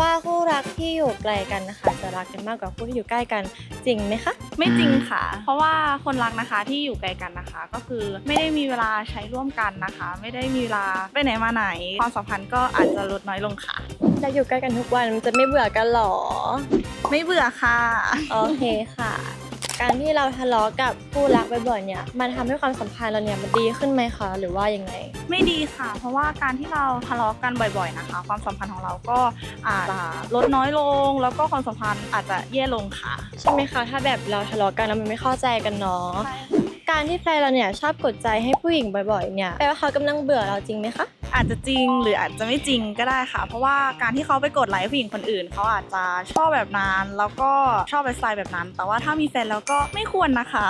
ว่าคู่รักที่อยู่ไกลกันนะคะจะรักกันมากกว่าคู่ที่อยู่ใกล้กันจริงไหมคะ ไม่จริงค่ะ เพราะว่าคนรักนะคะที่อยู่ไกลกันนะคะ ก็คือไม่ได้มีเวลาใช้ร่วมกันนะคะ ไม่ได้มีเวลาไปไหนมาไหน ความสัมพันธ์ก็อาจจะลดน้อยลงค่ะแล้วอยู่ใกล้กันทุกวันมันจะไม่เบื่อกันหรอ ไม่เบื่อค่ะ โอเคค่ะ การที่เราทะเลาะกับคู่รักบ่อยๆเนี่ย มันทำให้ความสัมพันธ์เราเนี่ยมันดีขึ้นไหมคะ หรือว่ายังไง ไม่ดีค่ะ เพราะว่าการที่เราทะเลาะกันบ่อย ๆนะคะ ความสัมพันธ์ของเราก็อาจจะลดน้อยลง แล้วก็ความสัมพันธ์อาจจะแย่ลงค่ะ ใช่ไหมคะ ถ้าแบบเราทะเลาะกันแล้วมันไม่เข้าใจกันเนาะ การที่แฟนเราเนี่ยชอบกดใจให้ผู้หญิงบ่อยๆเนี่ยแปลว่าเขากำลังเบื่อเราจริงไหมคะ อาจจะจริงหรืออาจจะไม่จริงก็ได้ค่ะ เพราะว่าการที่เขาไปกดไลค์ผู้หญิงคนอื่น เขาอาจจะชอบแบบนั้น แล้วก็ชอบสไตล์แบบนั้น แต่ว่าถ้ามีแฟนแล้วก็ไม่ควรนะคะ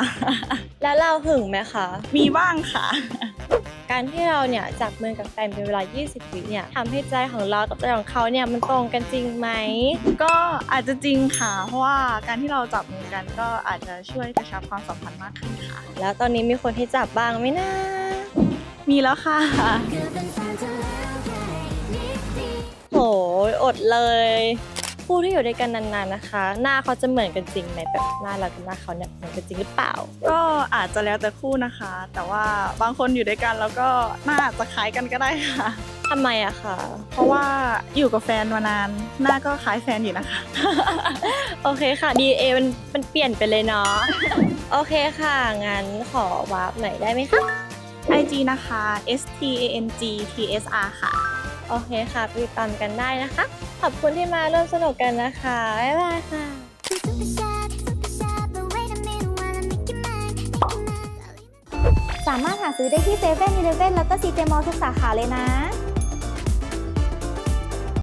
แล้วเราหึงไหมคะ มีบ้างค่ะ การที่เราเนี่ยจับมือกับแฟนเป็นเวลา 20 วิเนี่ยทำให้ใจของเรากับใจของเขาเนี่ยมันตรงกันจริงไหม ก็อาจจะจริงค่ะ เพราะว่าการที่เราจับมือกันก็อาจจะช่วยกระชับความสัมพันธ์มากขึ้นค่ะ แล้วตอนนี้มีคนที่จับบ้างไหมนะ มีแล้วค่ะ โหยอดเลย คู่ที่อยู่ด้วยกันนานๆนะคะ หน้าเขาจะเหมือนกันจริงไหมแบบหน้าเรากับหน้าเขาเนี่ยเหมือนกันจริงหรือเปล่า ก็อาจจะแล้วแต่คู่นะคะ แต่ว่าบางคนอยู่ด้วยกันแล้วก็หน้าอาจจะคล้ายกันก็ได้ค่ะทำไมอะคะเพราะว่าอยู่กับแฟนมานาน หน้าก็คล้ายแฟนอยู่นะคะ โอเคค่ะ DNA มันมันเปลี่ยนไปเลยเนาะโอเคค่ะ งั้นขอวาร์ปหน่อยได้ไหมคะ IG นะคะ S T A N G T S R ค่ะ โอเคค่ะไปติดตามกันได้นะคะ ขอบคุณที่มาร่วมสนุกกันนะคะ บ๊ายบายค่ะ สามารถหาซื้อได้ที่เซเว่นอีเลฟเว่นแล้วก็ซีเจมอลทุกสาขาเลยนะ